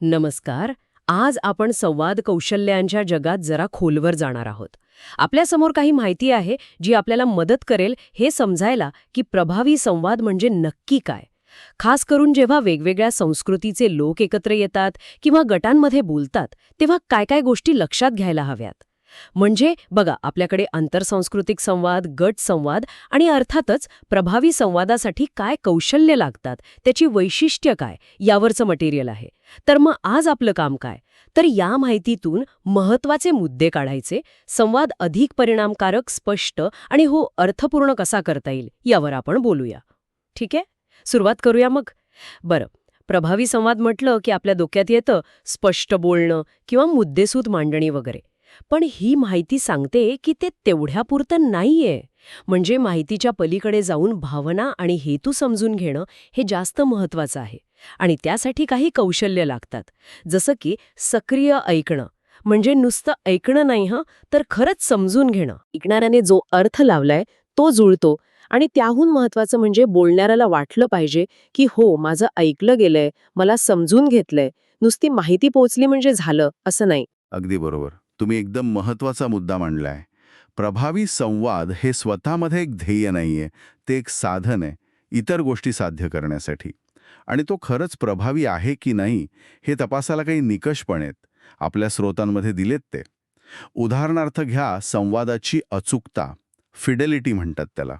नमस्कार. आज आपण संवाद कौशल्यांच्या जगात जरा खोलवर जाणार आहोत. आपल्यासमोर काही माहिती आहे जी आपल्याला मदत करेल हे समजायला की प्रभावी संवाद म्हणजे नक्की काय. खास करून जेव्हा वेगवेगळ्या संस्कृतीचे लोक एकत्र येतात किंवा गटांमध्ये बोलतात तेव्हा काय काय गोष्टी लक्षात घ्यायला हव्यात? म्हणजे बघा आपल्याकडे आंतरसांस्कृतिक संवाद गट संवाद आणि अर्थातच प्रभावी संवादासाठी काय कौशल्य लागतात त्याची वैशिष्ट्य काय यावरचं मटेरियल आहे. तर मग आज आपलं काम काय? तर या माहितीतून महत्त्वाचे मुद्दे काढायचे संवाद अधिक परिणामकारक स्पष्ट आणि हो अर्थपूर्ण कसा करता येईल यावर आपण बोलूया. ठीक आहे? सुरुवात करूया मग? बरं प्रभावी संवाद म्हटलं की आपल्या डोक्यात येतं स्पष्ट बोलणं किंवा मुद्देसूद मांडणी वगैरे. पण ही माहिती सांगते की ते तेवढ्यापुरतं नाहीये. म्हणजे माहितीच्या पलीकडे जाऊन भावना आणि हेतू समजून घेणं हे जास्त महत्वाचं आहे. आणि त्यासाठी काही कौशल्य लागतात. जसं की सक्रिय ऐकणं. म्हणजे नुसतं ऐकणं नाही हं तर खरंच समजून घेणं. ऐकणाऱ्याने जो अर्थ लावलाय तो जुळतो. आणि त्याहून महत्वाचं म्हणजे बोलणाऱ्याला वाटलं पाहिजे की हो माझं ऐकलं गेलंय मला समजून घेतलंय. नुसती माहिती पोचली म्हणजे झालं असं नाही. अगदी बरोबर. तुम्ही एकदम महत्त्वाचा मुद्दा मांडलाय. प्रभावी संवाद हे स्वतःमध्ये एक ध्येय नाहीये ते एक साधन आहे इतर गोष्टी साध्य करण्यासाठी. आणि तो खरंच प्रभावी आहे की नाही हे तपासायला काही निकष पण आहेत आपल्या स्रोतांमध्ये दिलेत ते. उदाहरणार्थ घ्या संवादाची अचूकता फिडेलिटी म्हणतात त्याला.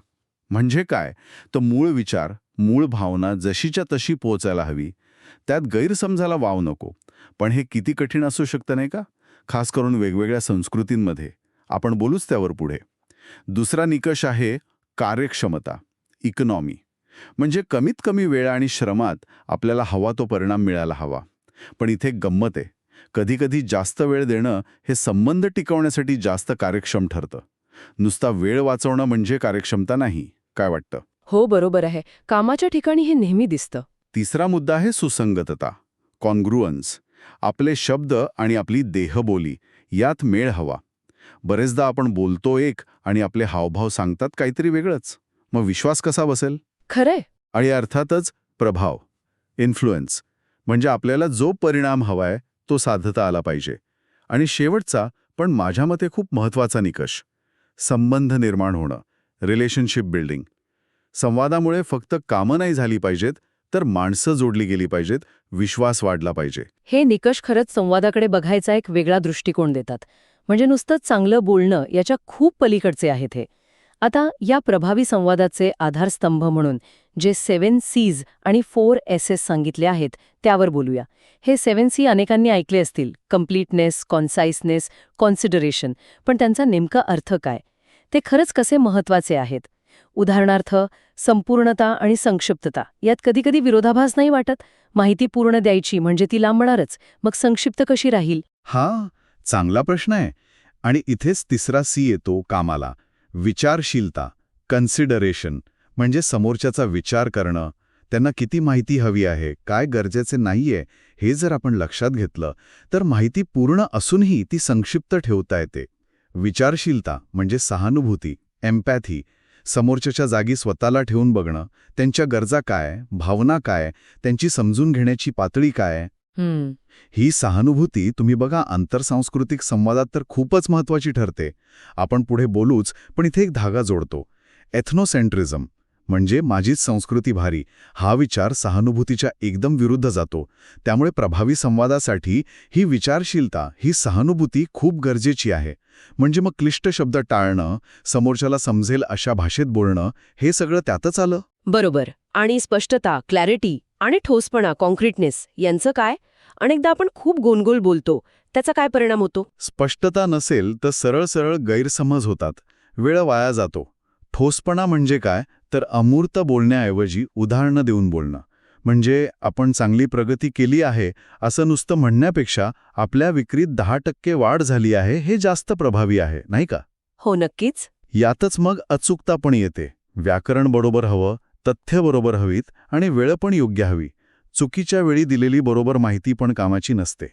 म्हणजे काय? तर मूळ विचार मूळ भावना जशीच्या तशी पोचायला हवी. त्यात गैरसमजाला वाव नको. पण हे किती कठीण असू शकतं नाही का? खास करून वेगवेगळ्या संस्कृतींमध्ये. आपण बोलूच त्यावर पुढे. दुसरा निकष आहे कार्यक्षमता इकॉनॉमी म्हणजे कमीत कमी वेळ आणि श्रमात आपल्याला हवा तो परिणाम मिळायला हवा. पण इथे गंमत आहे. कधीकधी जास्त वेळ देणं हे संबंध टिकवण्यासाठी जास्त कार्यक्षम ठरतं. नुसता वेळ वाचवणं म्हणजे कार्यक्षमता नाही काय वाटतं? हो बरोबर आहे. कामाच्या ठिकाणी हे नेहमी दिसतं. तिसरा मुद्दा आहे सुसंगतता कॉन्ग्रुअन्स आपले शब्द आणि आपली देहबोली यात मेळ हवा. बरेचदा आपण बोलतो एक आणि आपले हावभाव सांगतात काहीतरी वेगळंच. मग विश्वास कसा बसेल? खरंय. आणि अर्थातच प्रभाव इन्फ्लुएन्स म्हणजे आपल्याला जो परिणाम हवाय तो साधता आला पाहिजे. आणि शेवटचा पण माझ्या मते खूप महत्त्वाचा निकष संबंध निर्माण होणं रिलेशनशिप बिल्डिंग संवादामुळे फक्त कामं नाही झाली पाहिजेत तर माणसं जोडली गेली पाहिजेत विश्वास वाढला पाहिजे. हे निकष खरंच संवादाकडे बघायचा एक वेगळा दृष्टिकोन देतात. म्हणजे नुसतं चांगलं बोलणं याच्या खूप पलीकडचे आहेत हे. आता या प्रभावी संवादाचे आधारस्तंभ म्हणून जे सेवन सीज आणि फोर एस एस सांगितले आहेत त्यावर बोलूया. हे सेवन सी अनेकांनी ऐकले असतील कम्प्लीटनेस कॉन्साईसनेस कॉन्सिडरेशन पण त्यांचा नेमका अर्थ काय? ते खरंच कसे महत्त्वाचे आहेत? उदाहरणार्थ संपूर्णता आणि संक्षिप्तता. यात कधीकधी विरोधाभास नाही वाटत. माहिती पूर्ण द्यायची म्हणजे ती लांबणारच. मग संक्षिप्त कशी राहील? हा चांगला प्रश्न आहे. आणि इथेच तिसरा सी येतो कामाला. विचारशीलता कन्सिडरेशन म्हणजे समोरच्याचा विचार करणं. त्यांना किती माहिती हवी आहे काय गरजेचे नाहीये हे जर आपण लक्षात घेतलं तर माहिती पूर्ण असूनही ती संक्षिप्त ठेवता येते. विचारशीलता म्हणजे सहानुभूती एम्पॅथी समोरच्याच्या जागी स्वतःला ठेवून बघणं त्यांच्या गरजा काय भावना काय त्यांची समजून घेण्याची पातळी काय? ही सहानुभूती तुम्ही बघा आंतरसांस्कृतिक संवादात तर खूपच महत्वाची ठरते. आपण पुढे बोलूच पण इथे एक धागा जोडतो. एथनोसेंट्रिझम. म्हणजे माझीच संस्कृती भारी हा विचार सहानुभूतीच्या एकदम विरुद्ध जातो. त्यामुळे प्रभावी संवादासाठी ही विचारशीलता ही सहानुभूती खूप गरजेची आहे. म्हणजे मग क्लिष्ट शब्द टाळणं समोरच्याला समजेल अशा भाषेत बोलणं हे सगळं त्यातच आलं? बरोबर. आणि स्पष्टता क्लॅरिटी आणि ठोसपणा कॉन्क्रीटनेस यांचं काय? अनेकदा आपण खूप गोलगोल बोलतो. त्याचा काय परिणाम होतो? स्पष्टता नसेल तर सरळ सरळ गैरसमज होतात. वेळ वाया जातो. ठोसपणा म्हणजे काय? तर अमूर्त बोलण्याऐवजी उदाहरणं देऊन बोलणं. म्हणजे आपण चांगली प्रगती केली आहे असं नुसतं म्हणण्यापेक्षा आपल्या विक्रीत दहा टक्के वाढ झाली आहे हे जास्त प्रभावी आहे नाही का? हो नक्कीच. यातच मग अचूकता पण येते. व्याकरण बरोबर हवं तथ्य बरोबर हवीत आणि वेळ पण योग्य हवी. चुकीच्या वेळी दिलेली बरोबर माहिती पण कामाची नसते.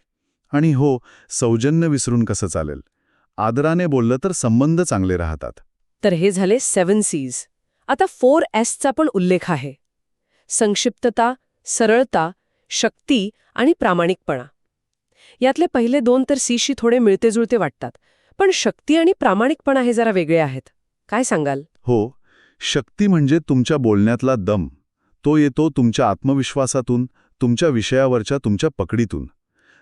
आणि हो सौजन्य विसरून कसं चालेल? आदराने बोललं तर संबंध चांगले राहतात. तर हे झाले सेवन सीज आता फोर एसचा पण उल्लेख आहे. संक्षिप्तता सरळता शक्ती आणि प्रामाणिकपणा. यातले पहिले दोन तर सीशी थोडे मिळतेजुळते वाटतात पण शक्ती आणि प्रामाणिकपणा हे जरा वेगळे आहेत. काय सांगाल? हो शक्ती म्हणजे तुमच्या बोलण्यातला दम. तो येतो तुमच्या आत्मविश्वासातून तुमच्या विषयावरच्या तुमच्या पकडीतून.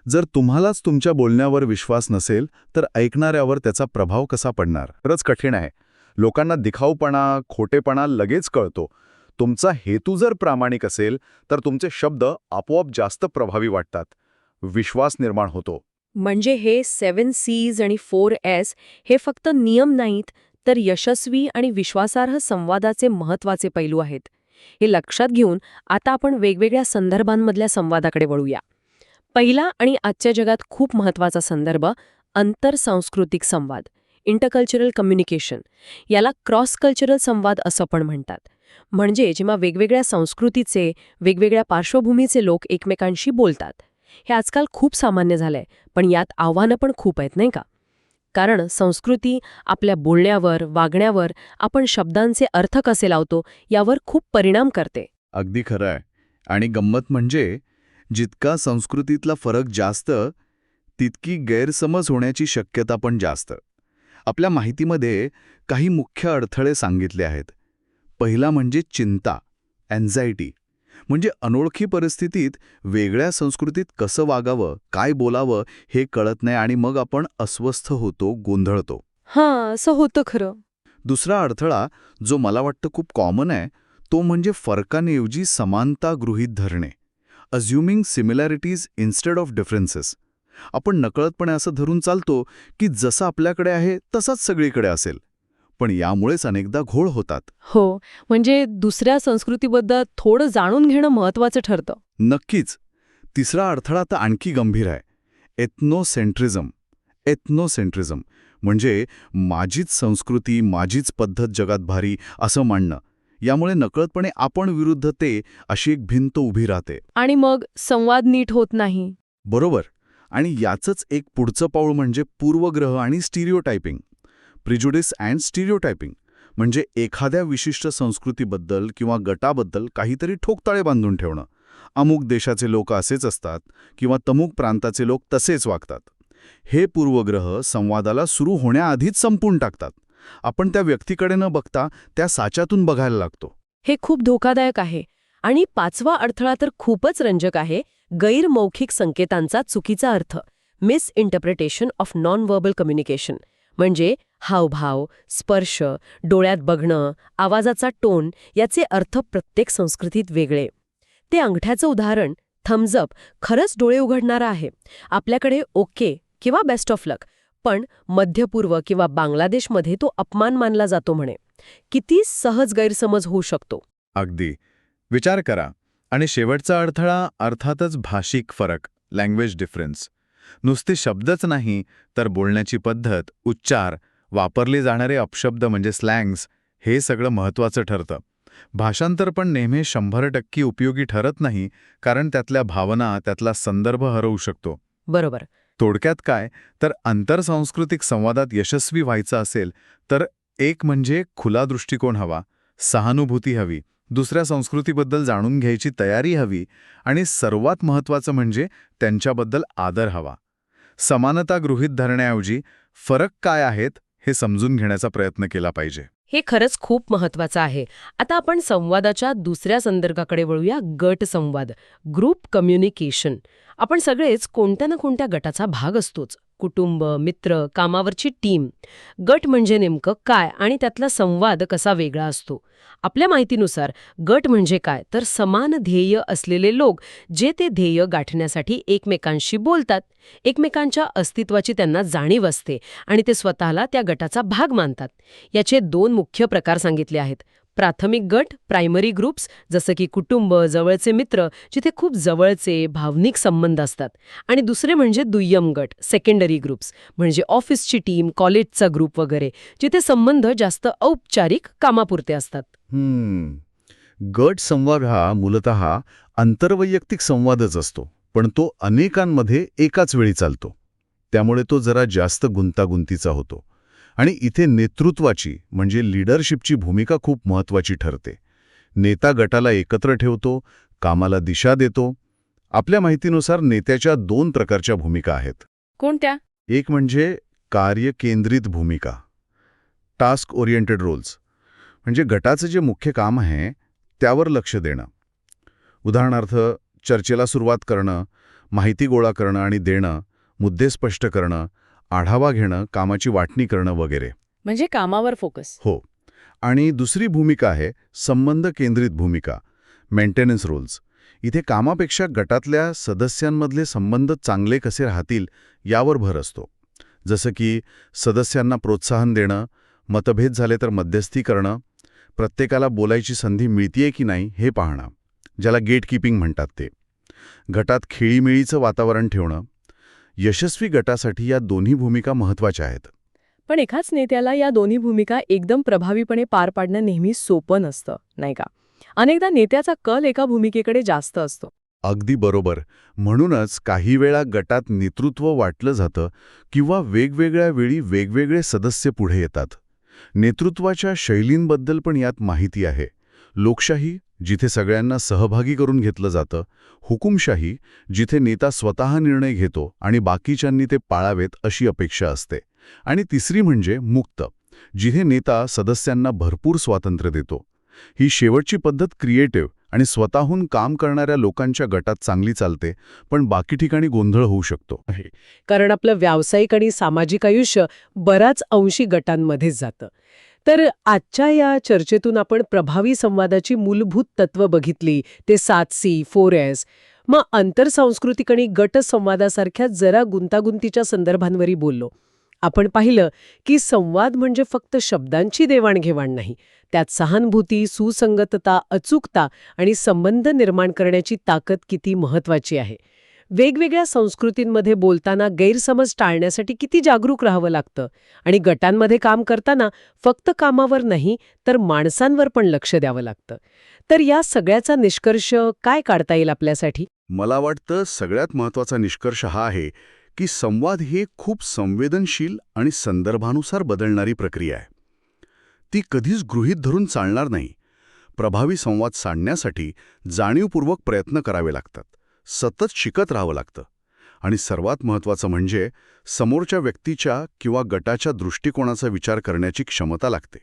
जर तुम्हालाच तुमच्या बोलण्यावर विश्वास नसेल तर ऐकणाऱ्यावर त्याचा प्रभाव कसा पडणार? खरंच कठीण आहे. लोकांना दिखाऊपणा खोटेपणा लगेच कळतो. तुमचा हेतू जर प्रामाणिक असेल तर तुमचे शब्द आपोआप जास्त प्रभावी वाटतात. विश्वास निर्माण होतो. म्हणजे हे सेवन सीज आणि फोर एस हे फक्त नियम नाहीत तर यशस्वी आणि विश्वासार्ह संवादाचे महत्त्वाचे पैलू आहेत. हे लक्षात घेऊन आता आपण वेगवेगळ्या संदर्भांमधल्या संवादाकडे वळूया. पहिला आणि आजच्या जगात खूप महत्त्वाचा संदर्भ आंतरसांस्कृतिक संवाद. इंटरकल्चरल कम्युनिकेशन याला क्रॉस कल्चरल संवाद असं पण म्हणतात. म्हणजे जेव्हा वेगवेगळ्या संस्कृतीचे वेगवेगळ्या पार्श्वभूमीचे लोक एकमेकांशी बोलतात. हे आजकाल खूप सामान्य झालंय पण यात आव्हानं पण खूप आहेत नाही का? कारण संस्कृती आपल्या बोलण्यावर वागण्यावर आपण शब्दांचे अर्थ कसे लावतो यावर खूप परिणाम करते. अगदी खरं आहे. आणि गंमत म्हणजे जितका संस्कृतीतला फरक जास्त तितकी गैरसमज होण्याची शक्यता पण जास्त. आपल्या माहितीमध्ये काही मुख्य अडथळे सांगितले आहेत. पहिला म्हणजे चिंता अँझायटी म्हणजे अनोळखी परिस्थितीत वेगळ्या संस्कृतीत कसं वागावं काय बोलावं हे कळत नाही आणि मग आपण अस्वस्थ होतो गोंधळतो. हां असं होतं खरं. दुसरा अडथळा जो मला वाटतं खूप कॉमन आहे तो म्हणजे फरकांऐवजी समानता गृहीत धरणे. Assuming similarities instead of differences आपण नकळतपणे असं धरून चालतो की जसं आपल्याकडे आहे तसाच सगळीकडे असेल. पण यामुळेच अनेकदा घोळ होतात. हो म्हणजे दुसऱ्या संस्कृतीबद्दल थोडं जाणून घेणं महत्वाचं ठरतं. नक्कीच. तिसरा अडथळा तर आणखी गंभीर आहे. एथनोसेंट्रिझम. एथनोसेंट्रिझम म्हणजे माझीच संस्कृती माझीच पद्धत जगात भारी असं मानणं यामुळे नकळतपणे आपण विरुद्ध ते अशी एक भिंत उभी राहते. आणि मग संवाद नीट होत नाही. बरोबर. आणि याचंच एक पुढचं पाऊल म्हणजे पूर्वग्रह आणि स्टिरिओटायपिंग प्रिज्युडिस अँड स्टिरिओटायपिंग म्हणजे एखाद्या विशिष्ट संस्कृतीबद्दल किंवा गटाबद्दल काहीतरी ठोकताळे बांधून ठेवणं. अमुक देशाचे लोक असेच असतात किंवा तमुक प्रांताचे लोक तसेच वागतात. हे पूर्वग्रह संवादाला सुरू होण्याआधीच संपून टाकतात. आपण त्या व्यक्तीकडे न बघता त्या साच्यातून बघायला लागतो. हे खूप धोकादायक आहे आणि पाचवा अडथळा तर खूपच रंजक आहे गैरमौखिक संकेतांचा चुकीचा अर्थ misinterpretation of non verbal communication म्हणजे हावभाव स्पर्श डोळ्यात बघणं आवाजाचा टोन याचे अर्थ प्रत्येक संस्कृतीत वेगळे. ते अंगठ्याचं उदाहरण थम्जअप खरंच डोळे उघडणारं आहे. आपल्याकडे ओके किंवा बेस्ट ऑफ लक पण मध्यपूर्व किंवा बांगलादेशमध्ये तो अपमान मानला जातो म्हणे. किती सहज गैरसमज होऊ शकतो. अगदी. विचार करा. आणि शेवटचा अडथळा अर्थातच भाषिक फरक लँग्वेज डिफरन्स नुसते शब्दच नाही तर बोलण्याची पद्धत उच्चार वापरले जाणारे अपशब्द म्हणजे स्लँग्स हे सगळं महत्त्वाचं ठरतं. भाषांतर पण नेहमी शंभर टक्के उपयोगी ठरत नाही कारण त्यातल्या भावना त्यातला संदर्भ हरवू शकतो. बरोबर. थोडक्यात काय तर आंतरसांस्कृतिक संवादात यशस्वी व्हायचं असेल तर एक म्हणजे खुला दृष्टिकोन हवा सहानुभूती हवी. दुसऱ्या संस्कृतीबद्दल जाणून घ्यायची तयारी हवी आणि सर्वात महत्त्वाचं म्हणजे त्यांच्याबद्दल आदर हवा. समानता गृहीत धरण्याऐवजी फरक काय आहेत हे समजून घेण्याचा प्रयत्न केला पाहिजे. हे खरंच खूप महत्वाचं आहे. आता आपण संवादाच्या दुसऱ्या संदर्भाकडे वळूया. गट संवाद ग्रुप कम्युनिकेशन आपण सगळेच कोणत्या ना कोणत्या गटाचा भाग असतोच. कुटुंब मित्र कामावरची टीम. गट म्हणजे नेमकं काय आणि त्यातला संवाद कसा वेगळा असतो? आपल्या माहितीनुसार गट म्हणजे काय? तर समान ध्येय असलेले लोक जे ते ध्येय गाठण्यासाठी एकमेकांशी बोलतात. एकमेकांच्या अस्तित्वाची त्यांना जाणीव असते आणि ते स्वतःला त्या गटाचा भाग मानतात. याचे दोन मुख्य प्रकार सांगितले आहेत. प्राथमिक गट प्रायमरी ग्रुप्स जसं की कुटुंब जवळचे मित्र जिथे खूप जवळचे भावनिक संबंध असतात. आणि दुसरे म्हणजे दुय्यम गट सेकंडरी ग्रुप्स म्हणजे ऑफिसची टीम कॉलेजचा ग्रुप वगैरे जिथे संबंध जास्त औपचारिक कामापुरते असतात. गट संवाद हा मूलत आंतरवैयक्तिक संवादच असतो पण तो अनेकांमध्ये एकाच वेळी चालतो. त्यामुळे तो जरा जास्त गुंतागुंतीचा होतो. आणि इथे नेतृत्वाची म्हणजे लीडरशिपची भूमिका खूप महत्वाची ठरते. नेता गटाला एकत्र ठेवतो कामाला दिशा देतो. आपल्या माहितीनुसार नेत्याच्या दोन प्रकारच्या भूमिका आहेत. कोणत्या? एक म्हणजे कार्यकेंद्रित भूमिका. टास्क ओरिएंटेड रोल्स म्हणजे गटाचं जे मुख्य काम आहे त्यावर लक्ष देणं. उदाहरणार्थ चर्चेला सुरुवात करणं माहिती गोळा करणं आणि देणं मुद्दे स्पष्ट करणं आढावा घेणं कामाची वाटणी करणं वगैरे. म्हणजे कामावर फोकस. हो. आणि दुसरी भूमिका आहे संबंध केंद्रित भूमिका मेंटेनन्स रोल्स इथे कामापेक्षा गटातल्या सदस्यांमधले संबंध चांगले कसे राहतील यावर भर असतो. जसं की सदस्यांना प्रोत्साहन देणं मतभेद झाले तर मध्यस्थी करणं प्रत्येकाला बोलायची संधी मिळतीये की नाही हे पाहणं ज्याला गेट कीपिंग म्हणतात ते. गटात खेळीमेळीचं वातावरण ठेवणं यशस्वी गटासाठी या दोन्ही भूमिका महत्त्वाच्या आहेत. पण एकाच नेत्याला या दोन्ही भूमिका एकदम प्रभावीपणे पार पाडणं नेहमी सोपं नसतं नाही का? अनेकदा नेत्याचा कल एका भूमिकेकडे जास्त असतो. अगदी बरोबर. म्हणूनच काही वेळा गटात नेतृत्व वाटलं जातं किंवा वेगवेगळ्या वेळी वेगवेगळे सदस्य पुढे येतात. नेतृत्वाच्या शैलींबद्दल पण यात माहिती आहे. लोकशाही जिथे सगळ्यांना सहभागी करून घेतलं जातं हुकुमशाही जिथे नेता स्वतः निर्णय घेतो आणि बाकीच्यांनी ते पाळावेत अशी अपेक्षा असते. आणि तिसरी म्हणजे मुक्त जिथे नेता सदस्यांना भरपूर स्वातंत्र्य देतो. ही शेवटची पद्धत क्रिएटिव्ह आणि स्वतःहून काम करणाऱ्या लोकांच्या गटात चांगली चालते पण बाकी ठिकाणी गोंधळ होऊ शकतो. कारण आपलं व्यावसायिक आणि सामाजिक आयुष्य बराच अंशी गटांमध्येच जातं. तर आजच्या या चर्चेतून आपण प्रभावी संवादाची मूलभूत तत्व बघितली ते सात सी फोर एस. मग आंतरसांस्कृतिक आणि गट संवादासारख्या जरा गुंतागुंतीच्या संदर्भांवरही बोललो. आपण पाहिलं की संवाद म्हणजे फक्त शब्दांची देवाणघेवाण नाही त्यात सहानुभूती सुसंगतता अचूकता आणि संबंध निर्माण करण्याची ताकद किती महत्वाची आहे. वेगवेगळ्या संस्कृतींमध्ये बोलताना गैरसमज टाळण्यासाठी किती जागरूक राहावं लागतं? आणि गटांमध्ये काम करताना फक्त कामावर नाही तर माणसांवर पण लक्ष द्यावं लागतं. तर या सगळ्याचा निष्कर्ष काय काढता येईल आपल्यासाठी? मला वाटतं सगळ्यात महत्त्वाचा निष्कर्ष हा आहे की संवाद ही खूप संवेदनशील आणि संदर्भानुसार बदलणारी प्रक्रिया आहे. ती कधीच गृहीत धरून चालणार नाही. प्रभावी संवाद साधण्यासाठी जाणीवपूर्वक प्रयत्न करावे लागतात. सतत शिकत राहावं लागतं. आणि सर्वात महत्त्वाचं म्हणजे समोरच्या व्यक्तीच्या किंवा गटाच्या दृष्टिकोनाचा विचार करण्याची क्षमता लागते.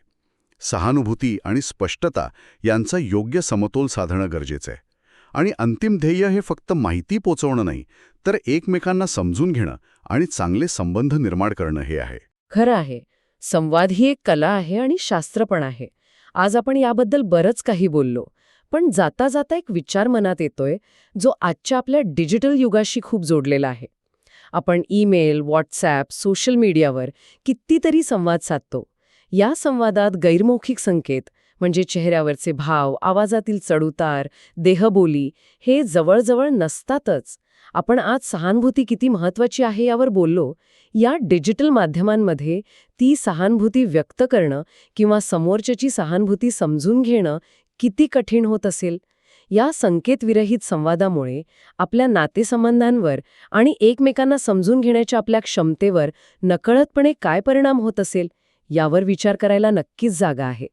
सहानुभूती आणि स्पष्टता यांचा योग्य समतोल साधणं गरजेचं आहे. आणि अंतिम ध्येय हे फक्त माहिती पोचवणं नाही तर एकमेकांना समजून घेणं आणि चांगले संबंध निर्माण करणं हे आहे. खरं आहे. संवाद ही एक कला आहे आणि शास्त्र पण आहे. आज आपण याबद्दल बरंच काही बोललो. पण जाता जाता एक विचार मनात येतोय जो आजच्या आपल्या डिजिटल युगाशी खूप जोडलेला आहे. आपण ईमेल व्हॉट्सॲप सोशल मीडियावर कितीतरी संवाद साधतो. या संवादात गैरमौखिक संकेत म्हणजे चेहऱ्यावरचे भाव आवाजातील चढउतार देहबोली हे जवळजवळ नसतातच. आपण आज सहानुभूती किती महत्वाची आहे यावर बोललो या डिजिटल माध्यमांमध्ये ती सहानुभूती व्यक्त करणं किंवा समोरच्याची सहानुभूती समजून घेणं किती कठीण होत असेल या संकेतविरहित संवादामुळे आपल्या नातेसंबंधांवर आणि एकमेकांना समजून घेण्याच्या आपल्या क्षमतेवर नकळतपणे काय परिणाम होत असेल यावर विचार करायला नक्कीच जागा आहे.